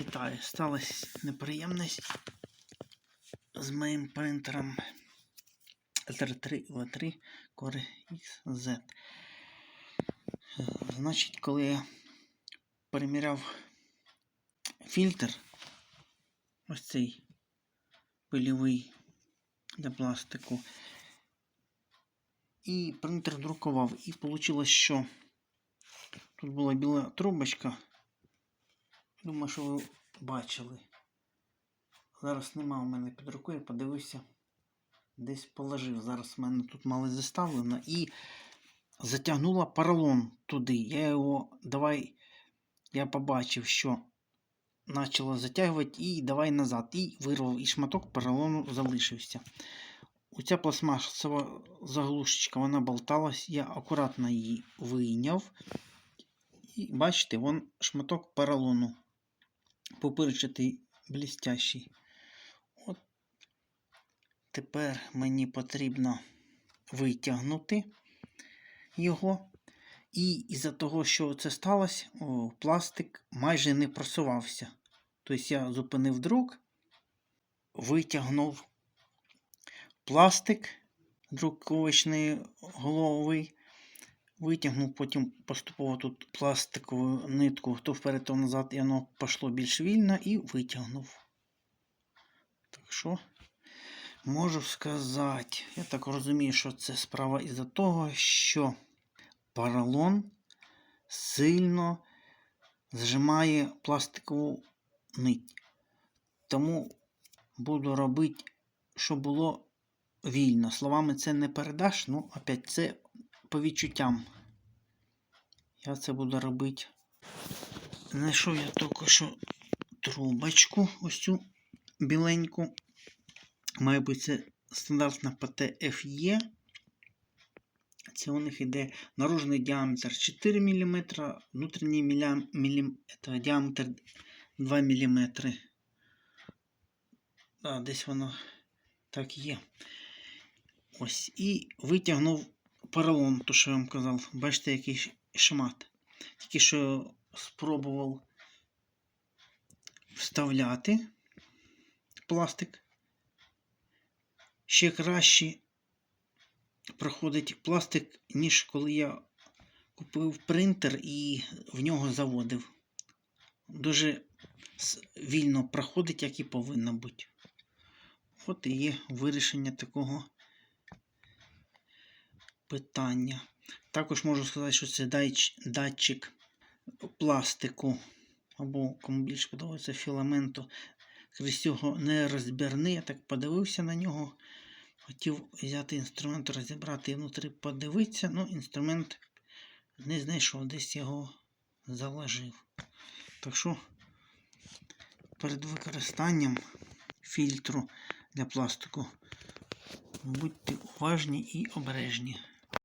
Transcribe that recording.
Вітаю, сталася неприємність з моїм принтером LR3V3 Core XZ. Значить, коли я переміряв фільтр, ось цей пильовий для пластику, і принтер друкував, і вийшло, що тут була біла трубочка. Думаю, що ви бачили. Зараз нема у мене під рукою, подивився. Десь положив. Зараз в мене тут мало заставлено і затягнула поролон туди. Я його давай, я побачив, що почало затягувати і давай назад. І вирвав, і шматок поролону залишився. Оця пластмасова заглушечка, вона болталась, я акуратно її вийняв. І бачите, вон шматок поролону. Пупирчатий, блістящий. От тепер мені потрібно витягнути його. І із-за того, що це сталося, о, пластик майже не просувався. Тобто я зупинив друк, витягнув пластик друковочний головий, витягнув потім поступово тут пластикову нитку, то вперед, то назад, і воно пішло більш вільно і витягнув. Так що, можу сказати, я так розумію, що це справа із-за того, що поролон сильно зжимає пластикову нить. Тому буду робити, щоб було вільно. Словами це не передаш, ну, опять це по відчуттям. Я це буду робити. Знайшов я тільки що трубочку, ось цю біленьку. Має бути це стандартна ПТФЕ. Це у них йде наружний діаметр 4 мм, внутрішній мілям, мілім, діаметр 2 мм. Да, десь воно так є. Ось. І витягнув поролон, то що я вам казав. Бачите, який шмат. Тільки що спробував вставляти пластик. Ще краще проходить пластик, ніж коли я купив принтер і в нього заводив. Дуже вільно проходить, як і повинно бути. От і є вирішення такого питання. Також можу сказати, що це датчик пластику, або кому більше подобається філаменту. Крізь цього не розбірний. Я так подивився на нього. Хотів взяти інструмент, розібрати і внутрі подивитися, ну інструмент не знайшов, десь його заложив. Так що перед використанням фільтру для пластику будьте уважні і обережні.